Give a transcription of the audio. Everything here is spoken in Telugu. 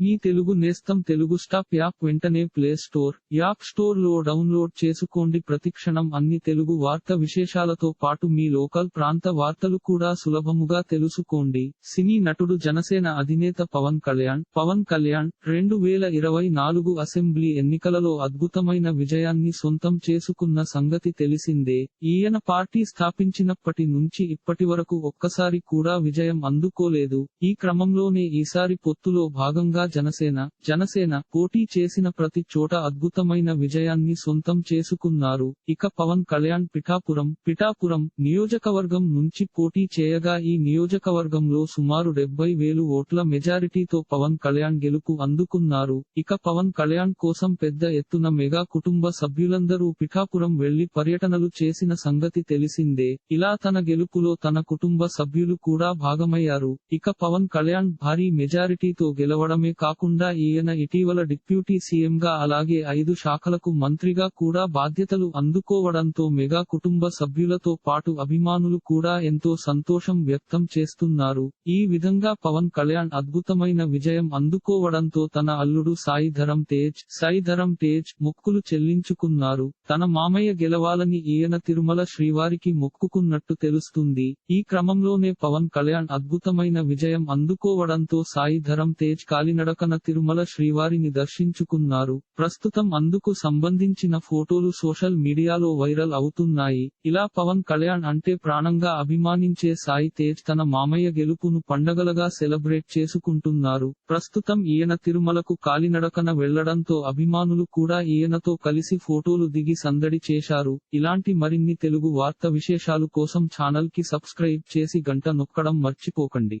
మీ తెలుగు నేస్తం తెలుగు స్టాప్ యాప్ వెంటనే ప్లే స్టోర్ యాప్ స్టోర్లో డౌన్లోడ్ చేసుకోండి. ప్రతిక్షణం అన్ని తెలుగు వార్త విశేషాలతో పాటు మీ లోకల్ ప్రాంత వార్తలు కూడా సులభముగా తెలుసుకోండి. సినీ నటుడు జనసేన అధినేత పవన్ కళ్యాణ్ పవన్ కళ్యాణ్ రెండు వేల ఇరవై నాలుగు అసెంబ్లీ ఎన్నికలలో అద్భుతమైన విజయాన్ని సొంతం చేసుకున్న సంగతి తెలిసిందే. ఈయన పార్టీ స్థాపించినప్పటి నుంచి ఇప్పటి వరకు ఒక్కసారి కూడా విజయం అందుకోలేదు. ఈ క్రమంలోనే ఈసారి పొత్తులో భాగంగా జనసేన జనసేన పోటీ చేసిన ప్రతి చోట అద్భుతమైన విజయాన్ని సొంతం చేసుకున్నారు. ఇక పవన్ కళ్యాణ్ పిఠాపురం పిఠాపురం నియోజకవర్గం నుంచి పోటీ చేయగా ఈ నియోజకవర్గంలో సుమారు డెబ్బై వేలు ఓట్ల మెజారిటీతో పవన్ కళ్యాణ్ గెలుపు అందుకున్నారు. ఇక పవన్ కళ్యాణ్ కోసం పెద్ద ఎత్తున మెగా కుటుంబ సభ్యులందరూ పిఠాపురం వెళ్ళి పర్యటనలు చేసిన సంగతి తెలిసిందే. ఇలా తన గెలుపులో తన కుటుంబ సభ్యులు కూడా భాగమయ్యారు. ఇక పవన్ కళ్యాణ్ భారీ మెజారిటీతో గెలవడమే కాకుండా ఈయన ఇటీవల డిప్యూటీ సీఎంగా అలాగే ఐదు శాఖలకు మంత్రిగా కూడా బాధ్యతలు అందుకోవడంతో మెగా కుటుంబ సభ్యులతో పాటు అభిమానులు కూడా ఎంతో సంతోషం వ్యక్తం చేస్తున్నారు. ఈ విధంగా పవన్ కళ్యాణ్ అద్భుతమైన విజయం అందుకోవడంతో తన అల్లుడు సాయి ధరం తేజ్ సాయి ధరం తేజ్ మొక్కులు చెల్లించుకున్నారు. తన మామయ్య గెలవాలని ఈయన తిరుమల శ్రీవారికి మొక్కుకున్నట్టు తెలుస్తుంది. ఈ క్రమంలోనే పవన్ కళ్యాణ్ అద్భుతమైన విజయం అందుకోవడంతో సాయి ధరం తేజ్ కాలిన నడకన తిరుమల శ్రీవారిని దర్శించుకున్నారు. ప్రస్తుతం అందుకు సంబంధించిన ఫోటోలు సోషల్ మీడియాలో వైరల్ అవుతున్నాయి. ఇలా పవన్ కళ్యాణ్ అంటే ప్రాణంగా అభిమానించే సాయి తేజ్ తన మామయ్య గెలుపును పండగలగా సెలబ్రేట్ చేసుకుంటున్నారు. ప్రస్తుతం ఈయన తిరుమలకు కాలినడకన వెళ్ళడంతో అభిమానులు కూడా ఈయనతో కలిసి ఫోటోలు దిగి సందడి చేశారు. ఇలాంటి మరిన్ని తెలుగు వార్త విశేషాలు కోసం ఛానల్కి సబ్స్క్రైబ్ చేసి గంట నొక్కడం మర్చిపోకండి.